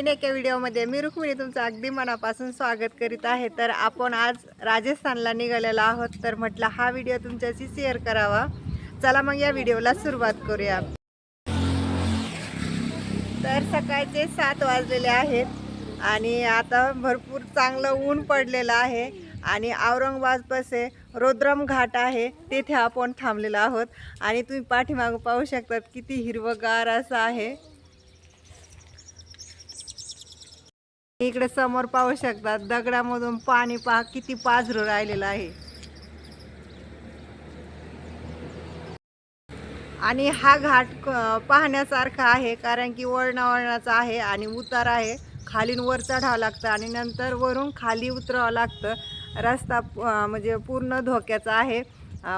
नवीन एका व्हिडिओमध्ये मी रुक्मिणी तुमचं अगदी मनापासून स्वागत करीत आहे. तर आपण आज राजस्थानला निघालेलो आहोत. तर म्हटलं हा व्हिडिओ तुमच्याशी शेअर करावा. चला मग या व्हिडिओला सुरुवात करूया. तर सकाळचे सात वाजलेले आहेत आणि आता भरपूर चांगलं ऊन पडलेलं आहे आणि औरंगाबादपासे रोद्रम रुद्रम घाट आहे तेथे आपण थांबलेलो आहोत. आणि तुम्ही पाठीमागं पाहू शकतात किती हिरवगार असं आहे. इकडे समोर पाहू शकतात दगडामधून पाणी पहा किती पाझरू राहिलेलं आहे. आणि हा घाट पाहण्यासारखा आहे कारण की वळणावळणाचा आहे आणि उतार आहे. खालीन वर चढावं लागतं आणि नंतर वरून खाली उतरावं लागतं. रस्ता म्हणजे पूर्ण धोक्याचा आहे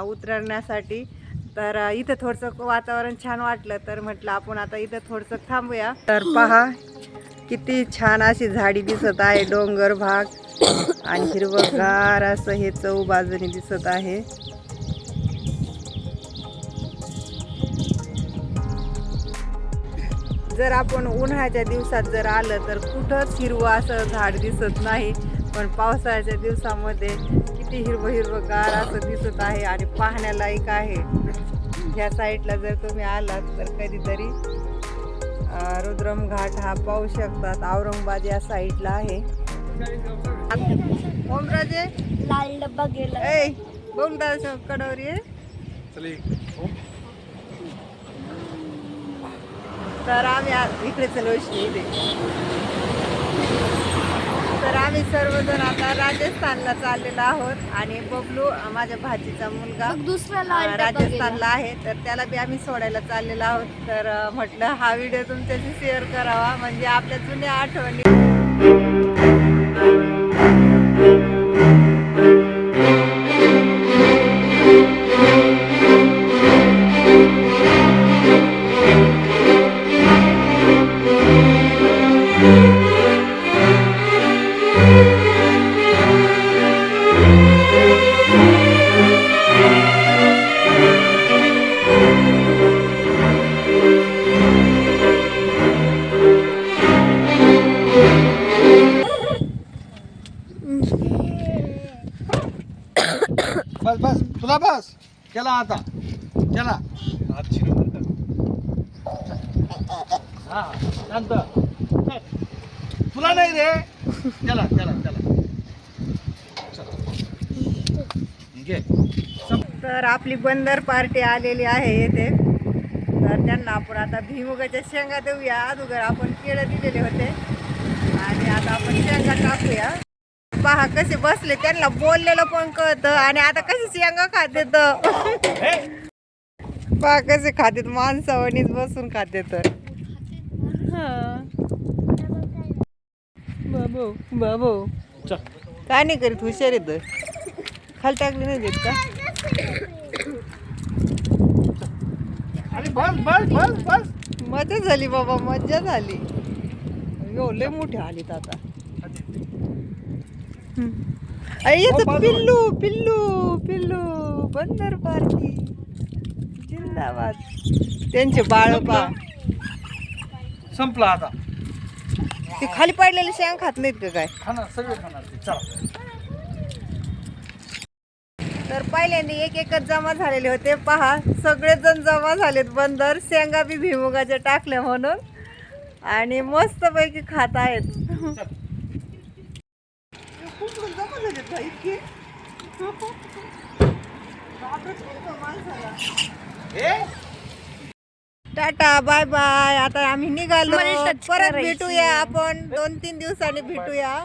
उतरण्यासाठी. तर इथं थोडंसं वातावरण छान वाटलं तर म्हटलं आपण आता इथं थोडंसं थांबूया. तर पहा किती छान अशी झाडी दिसत आहे डोंगर भाग. आणि हिरवगार असं हे चौ बाजूने दिसत आहे. जर आपण उन्हाळ्याच्या दिवसात जर आलं तर कुठंच हिरवं असं झाड दिसत नाही. पण पावसाळ्याच्या दिवसामध्ये किती हिरवं हिरवगार असं दिसत आहे आणि पाहण्यालायक आहे. ह्या साईडला जर तुम्ही आलात तर कधीतरी रुद्रम घाट हा पाहू शकतात. औरंगाबाद या साईडला आहे. ओमराजे लाल डब्बा गेला. ऐ बोल दादा कडवरी आहे. तर आम्ही इकडे चलो इथे तर आम्ही सर्वजण आता राजस्थानला चाललेलो आहोत आणि बबलू माझ्या भाजीचा मुलगा दुसरा राजस्थानला आहे. तर त्याला बी आम्ही सोडायला चाललेलो आहोत. तर म्हटलं हा व्हिडिओ तुमच्याशी शेअर करावा. म्हणजे आपल्या जुन्या आठवणी चला. हा शांत तुला नाही रे. चला चला चला. घे. तर आपली बंदर पार्टी आलेली आहे येथे. तर त्यांना आपण आता भिमुगाच्या शेंगा देऊया. अगोदर आपण केळं दिलेले होते. आणि आता आपण शेंगा टाकूया. पहा कसे बसले. त्यांना बोललेलं पण कळतं. आणि आता कसे शेंगा खाते तर पहा कसे खातेत माणसावणीच बसून खाते तर. बाबू बाबू. चल काय नाही करीत हुशार येत खाली टाकली नाही देत का? अरे बस बस बस बस. मजा झाली बाबा मजा झाली. अयो, लय मोठे आलीत आता. अरे हो, याचं बाजूला. पिल्लू पिल्लू पिल्लू बंदर पार्टी. जिंदाबाद त्यांचे बाळ पा संपला आता. ते खाली पडलेले शेंग खात नाहीत का काय? खाणार सगळे खाणार ते. चला. तर पहिल्यांदा एक एकच जमा झालेले होते. पहा सगळेजण जमा झालेत. बंदर शेंगा बी भिमुगाच्या टाकल्या म्हणून. आणि मस्त पैकी खात आहेत. Tata bye bye. आता आम्ही निघालो. परत. भेटूया आपण. दोन तीन दिवसांनी भेटूया.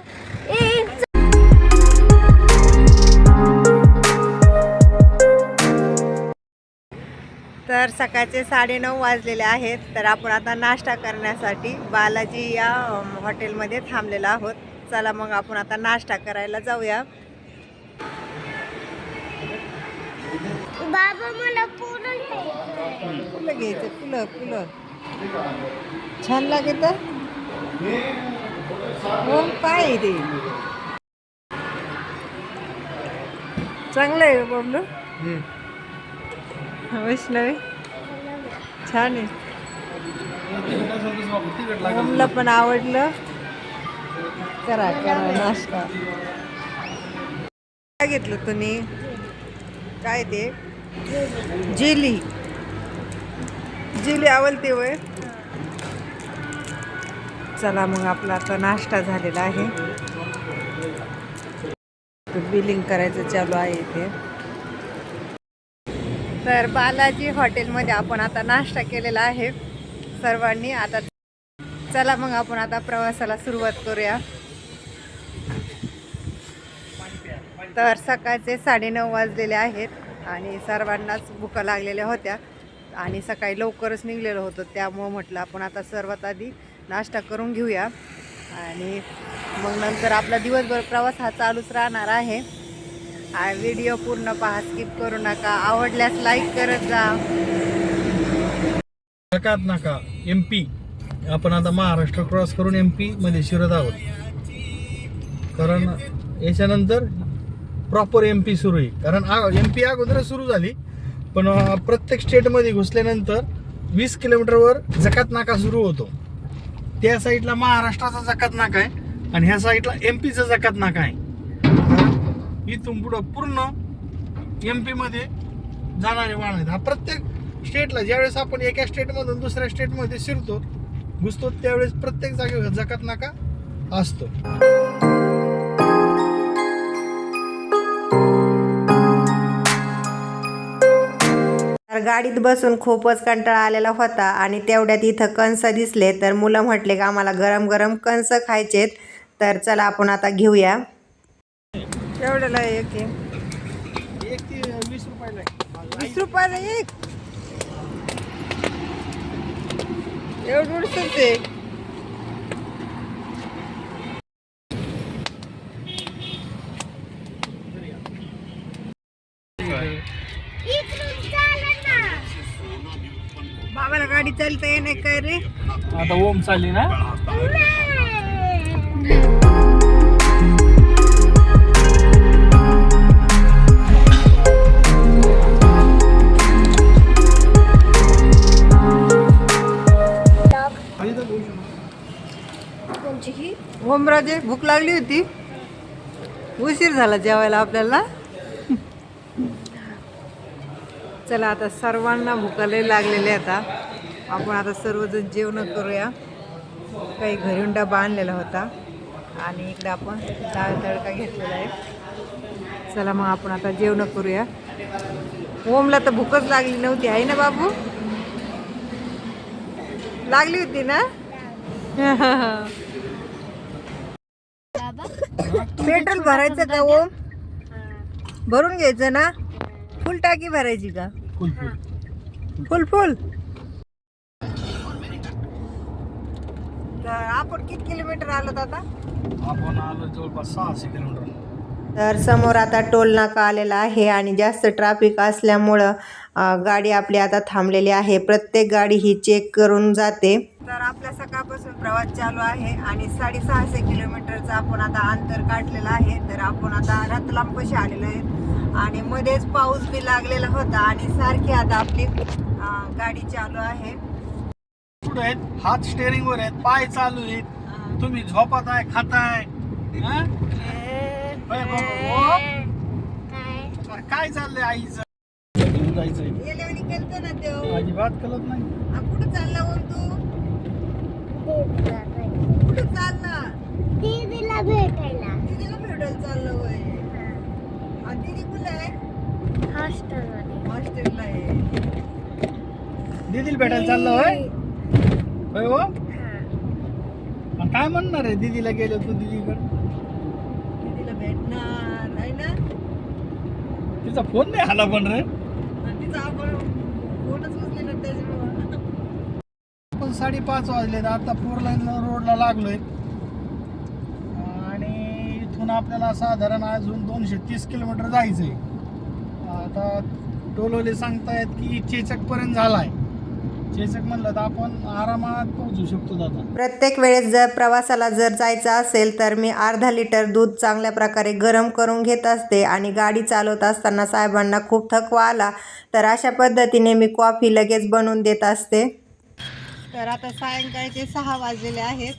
तर सकाळचे साडेनऊ वाजलेले आहेत. तर आपण आता नाश्ता करण्यासाठी बालाजी या हॉटेलमध्ये थांबलेलो आहोत. चला मग आपण आता नाश्ता करायला जाऊया. बाबा मला पूर्ण घ्यायचं फुलं घ्यायचं फुलं फुलं. छान लागेल हो काय आहे ते चांगलं आहे बबलू. वैष्णवी. छान आहे. ओमला पण आवडलं. करा करा नाश्ता. काय घेतलं तुम्ही? काय ते? जेली. जेली आवडते वय चला मग आपला आता नाश्ता झालेला आहे. बिलिंग करायचं चालू आहे इथे. तर बालाजी हॉटेलमध्ये आपण आता नाश्ता केलेला आहे सर्वांनी. आता चला मग आपण आता प्रवासाला सुरुवात करूया. तर सकाळचे साडेनऊ वाजलेले आहेत. आणि सर्वांनाच भुका लागलेल्या होत्या. आणि सकाळी लवकरच निघलेलं होतं त्यामुळं म्हटलं आपण आता सर्वात आधी नाश्ता करून घेऊया. आणि मग नंतर आपला दिवसभर प्रवास हा चालूच राहणार आहे. हा व्हिडिओ पूर्ण पहा स्किप करू नका. आवडल्यास लाईक करत जा. नकात नका. एम पी आपण आता महाराष्ट्र क्रॉस करून एम पी मध्ये शिरत आहोत. कारण याच्यानंतर प्रॉपर एम पी सुरू आहे. कारण एम पी अगोदर सुरू झाली. पण प्रत्येक स्टेटमध्ये घुसल्यानंतर वीस किलोमीटरवर जकात नाका सुरू होतो. त्या साईडला महाराष्ट्राचा जकात नाका आहे आणि ह्या साईडला एम पीचा जकात नाका आहे. इथून पुढं पूर्ण एम पीमध्ये जाणारे वाहन आहेत. हा प्रत्येक स्टेटला ज्यावेळेस आपण एका स्टेटमधून दुसऱ्या स्टेटमध्ये शिरतो घुसतो त्यावेळेस प्रत्येक जागेवर जकात नाका असतो. तर गाडीत बसून खूपच कंटाळा आलेला होता आणि तेवढ्यात इथं कंस दिसले तर मुलं म्हटले की आम्हाला गरम गरम कंस खायचेत. तर चला आपण आता घेऊया. केवढ्याला एक वीस रुपयाला. वीस रुपयाला एक? एवढं चालता येणे काय रे? आता ओम चालली ना? ओमराजे भूक लागली होती. उशीर झाला जेवायला आपल्याला. चला आता सर्वांना भुका लय लागलेले आता. आपण आता सर्वजण जेवण करूया. काही घरून डबा आणलेला होता. आणि इकडे आपण डाळ तडका घेतलेला आहे. चला मग आपण आता जेवण करूया. ओमला तर भूकच लागली नव्हती आहे ना बाबू? लागली होती ना? पेट्रोल भरायचं का ओम? भरून घ्यायचं ना? फुल टाकी भरायची का? फुल. फुल फुल फुल तर आपण किती किलोमीटर आलो आता आपण आलो जवळपास सहाशे किलोमीटर. तर समोर आता टोल नाका आलेला आहे आणि जास्त ट्रॅफिक असल्यामुळं गाडी आपली आता थांबलेली आहे. प्रत्येक गाडी ही चेक करून जाते. तर आपला सकाळपासून प्रवास चालू आहे आणि साडेसहाशे किलोमीटरचं आपण आता अंतर काढलेलं आहे. तर आपण आता रतलामपाशी आलेलो आहे आणि मध्येच पाऊस बी लागलेला होता आणि सारखी आता आपली गाडी चालू आहे. पुढे आहेत हात स्टेअरिंग वर आहेत पाय चालू आहेत. तुम्ही झोपत आहे खाताय. हा? हो? काय चाललंय आईचं? घेऊन जायचंय. गेल्यावर केलतो ना तो अजिबात कळत नाही? आ, कुठं चालला हो तू? कुठं चालला? दीदीला भेटायला. दीदीला भेटायला चाललं होय. आणि दीदी कुठं आहे? हॉस्टेलमध्ये. हॉस्टेलला आहे. दीदीला भेटायला चाललं होय? होय हो? आणि काय म्हणणार आहे? दीदीला गेलो तू दीदीकडे. दीदीला भेटणार आहे ना? तिचा फोन नाही आला पण रे. आणि तिचा आपण फोनच उचले ना त्याच्यामुळं. पण साडेपाच वाजले आता फोर लाईन रोडला लागलोय. आणि इथून आपल्याला साधारण अजून दोनशे तीस किलोमीटर जायचंय. आता टोलोले सांगतायत की चेचक पर्यंत झालाय. चेचक म्हणलं तर आपण आरामात पोहोचू शकतो दादा. प्रत्येक वेळेस जर प्रवासाला जर जायचं असेल तर मी अर्धा लिटर दूध चांगल्या प्रकारे गरम करून घेत असते आणि गाडी चालवत असताना साहेबांना खूप थकवा आला तर अशा पद्धतीने मी कॉफी लगेच बनवून देत असते. तर आता सायंकाळचे सहा वाजलेले आहेत.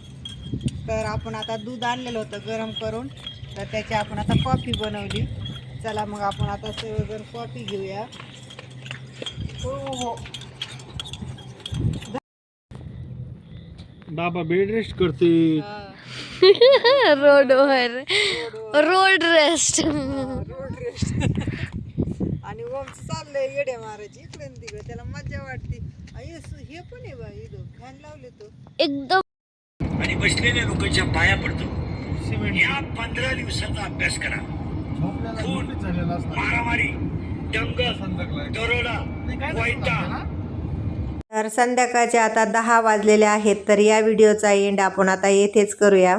तर आपण आता दूध आणलेलं होतं गरम करून. तर त्याची आपण आता कॉफी बनवली. चला मग आपण आता सर्वजण कॉफी घेऊया. हो हो. बाबा बेड रेस्ट करते. रोडवर रोड रेस्ट. Road rest. आणि ओमचं चाललंय येडे मारायची. इकडे तिकडे. त्याला मजा वाटते. हे पण आहे बा इथं फॅन लावले तो. एकदम. आणि बसलेल्या लोकांच्या पाया पडतो. सिमेंट या पंधरा दिवसाचा अभ्यास करा. असणार. मारामारी संध्याकाळी. दरोडा नाही, काय नाही वैताग सांगते ना? तर संध्याकाळचे आता दहा वाजलेले आहेत तर या व्हिडिओचा एंड आपण आता येथेच करूया.